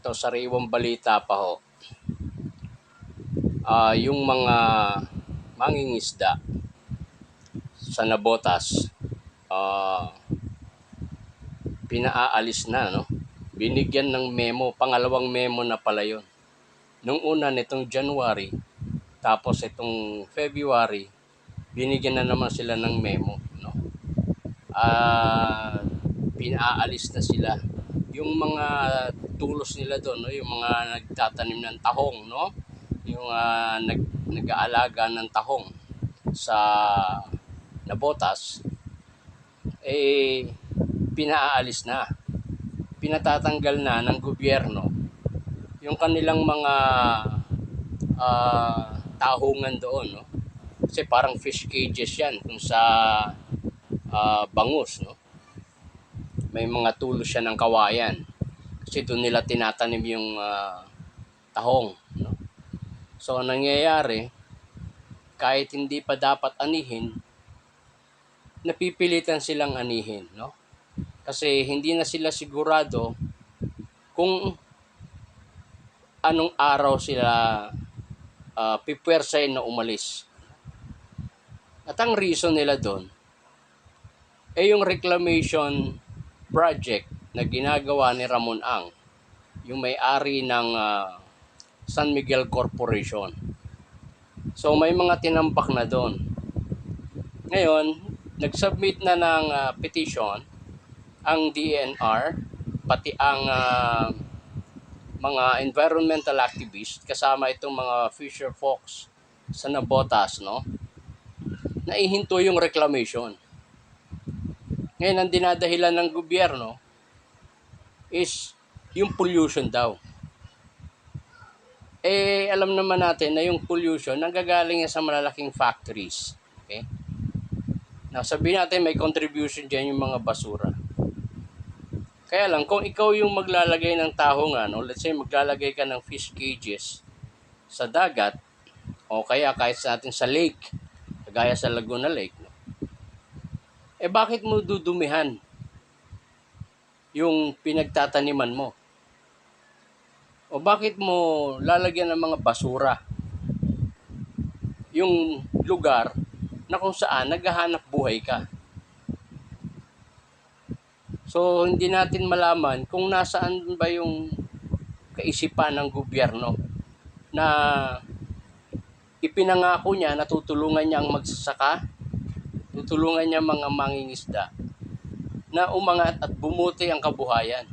Ito, sariwang balita pa ho. Ah, yung mga mangingisda sa Nabotas, ah, pinaalis na, no? Binigyan ng memo, pangalawang memo na pala yun. Nung una nitong January, tapos itong February, binigyan na naman sila ng memo, no? Ah, pinaalis na sila. Yung mga tulos nila doon, no? yung mga nagtatanim ng tahong, no? Yung ah, nag nag-aalaga ng tahong sa Nabotas, eh pinaalis na. Pinatatanggal na ng gobyerno yung kanilang mga ah, tahungan doon, no? Kasi parang fish cages yan kung sa ah, bangus, no? May mga tulos siya ng kawayan. Kasi doon nila tinatanim yung ah, tahong, no? So, ang nangyayari, kahit hindi pa dapat anihin, napipilitan silang anihin, no? Kasi hindi na sila sigurado kung anong araw sila uh, pipwersahin na umalis. At ang reason nila doon, eh yung reclamation project na ginagawa ni Ramon Ang, yung may-ari ng ah, San Miguel Corporation. So may mga tinambak na doon. Ngayon, nag-submit na ng ah, petition ang DNR, pati ang ah, mga environmental activists, kasama itong mga fisher folks sa Nabotas, no? Naihinto yung reclamation. Ngayon, ang dinadahilan ng gobyerno is yung pollution daw. Eh, alam naman natin na yung pollution nanggagaling sa malalaking factories. Okay? Now, sabihin natin may contribution dyan yung mga basura. Kaya lang, kung ikaw yung maglalagay ng tahongan, o let's say maglalagay ka ng fish cages sa dagat, o kaya kahit sa atin sa lake, kagaya sa Laguna Lake, no? eh bakit mo dudumihan yung pinagtataniman mo? O bakit mo lalagyan ng mga basura yung lugar na kung saan naghahanap buhay ka? So, hindi natin malaman kung nasaan ba yung kaisipan ng gobyerno na ipinangako niya na tutulungan niya ang magsasaka, tutulungan niya mga mangingisda na umangat at bumuti ang kabuhayan.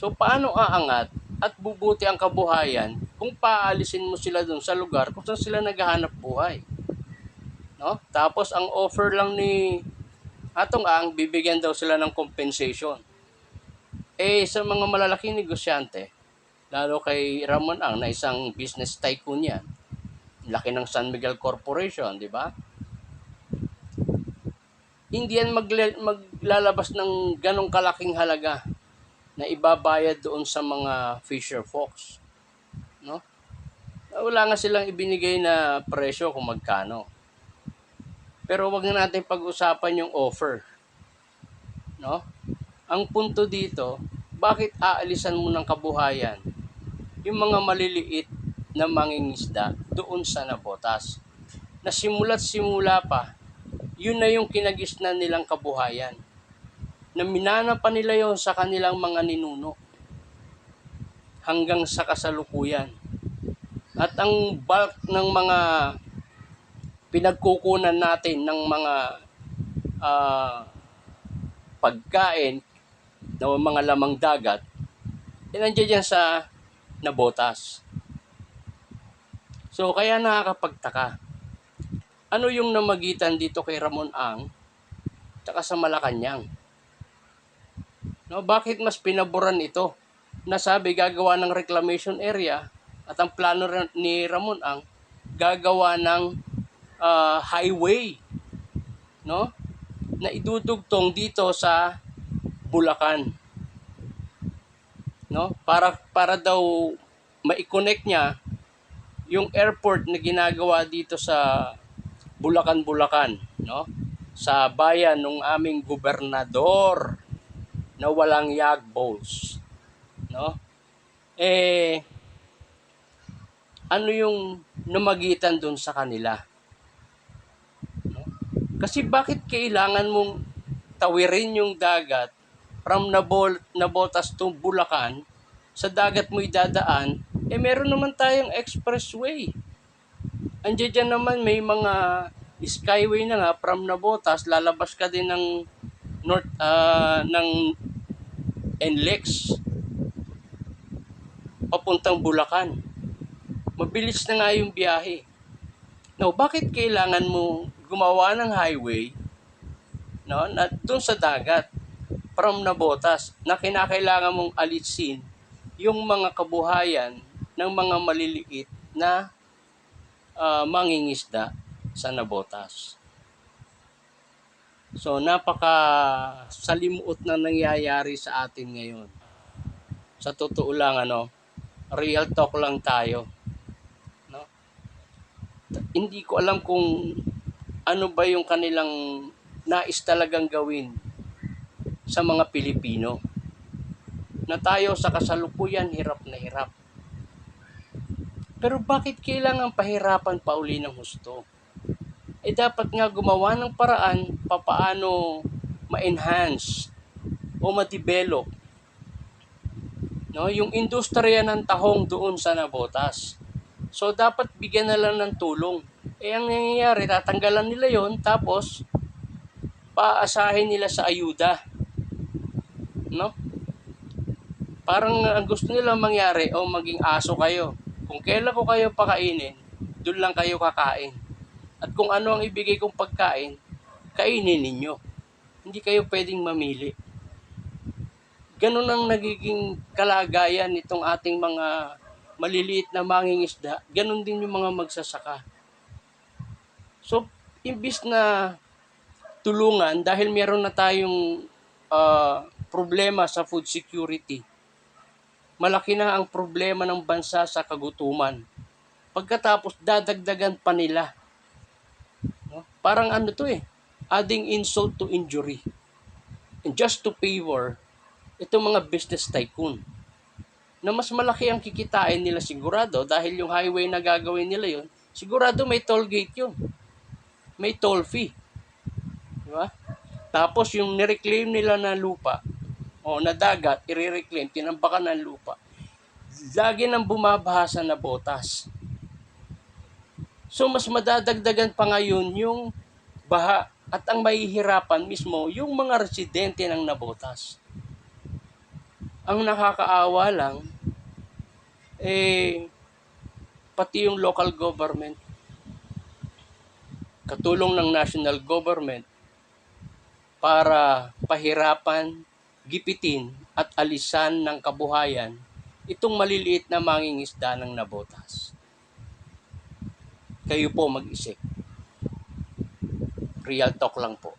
So, paano aangat at bubuti ang kabuhayan kung paalisin mo sila dun sa lugar kung saan sila naghahanap buhay? No? Tapos, ang offer lang ni Atong ang bibigyan daw sila ng compensation. Eh sa mga malalaking negosyante, lalo kay Ramon Ang na isang business tycoon yan, laki ng San Miguel Corporation, di ba? Hindi yan magla- maglalabas ng ganong kalaking halaga na ibabayad doon sa mga fisher folks. No? Wala nga silang ibinigay na presyo kung magkano. Pero wag na natin pag-usapan yung offer. No? Ang punto dito, bakit aalisan mo ng kabuhayan yung mga maliliit na mangingisda doon sa Nabotas? Na simula't simula pa, yun na yung kinagisnan nilang kabuhayan. Na minana pa nila yon sa kanilang mga ninuno. Hanggang sa kasalukuyan. At ang bulk ng mga pinagkukunan natin ng mga uh, pagkain ng mga lamang dagat, eh nandiyan dyan sa nabotas. So, kaya nakakapagtaka. Ano yung namagitan dito kay Ramon Ang tsaka sa Malacanang? No, bakit mas pinaboran ito? Nasabi gagawa ng reclamation area at ang plano ni Ramon Ang gagawa ng uh, highway no na idudugtong dito sa Bulacan no para para daw mai-connect niya yung airport na ginagawa dito sa Bulacan Bulacan no sa bayan ng aming gobernador na walang yag balls no? Eh ano yung namagitan dun sa kanila? No? Kasi bakit kailangan mong tawirin yung dagat from Nabol, Nabotas to Bulacan, sa dagat mo idadaan, eh meron naman tayong expressway. Andiyan dyan naman may mga skyway na nga from Nabotas, lalabas ka din ng north ah, ng NLEX papuntang Bulacan. Mabilis na nga yung biyahe. Now, bakit kailangan mo gumawa ng highway no, na doon sa dagat from Nabotas na kinakailangan mong alisin yung mga kabuhayan ng mga maliliit na ah, mangingisda sa Nabotas. So napaka salimuot na nangyayari sa atin ngayon. Sa totoo lang ano, real talk lang tayo. No? Hindi ko alam kung ano ba yung kanilang nais talagang gawin sa mga Pilipino. Na tayo sa kasalukuyan hirap na hirap. Pero bakit kailangan pahirapan pa uli ng husto? eh dapat nga gumawa ng paraan papaano ma-enhance o ma-develop no, yung industriya ng tahong doon sa Nabotas. So dapat bigyan na lang ng tulong. Eh ang nangyayari, tatanggalan nila yon tapos paasahin nila sa ayuda. No? Parang ang gusto nila mangyari o maging aso kayo. Kung kailan ko kayo pakainin, doon lang kayo kakain. At kung ano ang ibigay kong pagkain, kainin ninyo. Hindi kayo pwedeng mamili. Ganun ang nagiging kalagayan nitong ating mga maliliit na mangingisda. Ganun din yung mga magsasaka. So, imbis na tulungan, dahil meron na tayong ah, problema sa food security, malaki na ang problema ng bansa sa kagutuman. Pagkatapos, dadagdagan pa nila No? Parang ano to eh, adding insult to injury. And just to favor itong mga business tycoon na mas malaki ang kikitain nila sigurado dahil yung highway na gagawin nila yon sigurado may toll gate yun. May toll fee. Di ba? Tapos yung nireclaim nila na lupa o na dagat, i-reclaim, tinambakan ng lupa. Lagi nang bumabaha na botas. So mas madadagdagan pa ngayon yung baha at ang mahihirapan mismo yung mga residente ng Nabotas. Ang nakakaawa lang, eh, pati yung local government, katulong ng national government, para pahirapan, gipitin at alisan ng kabuhayan itong maliliit na mangingisda ng Nabotas kayo po mag-isip. Real talk lang po.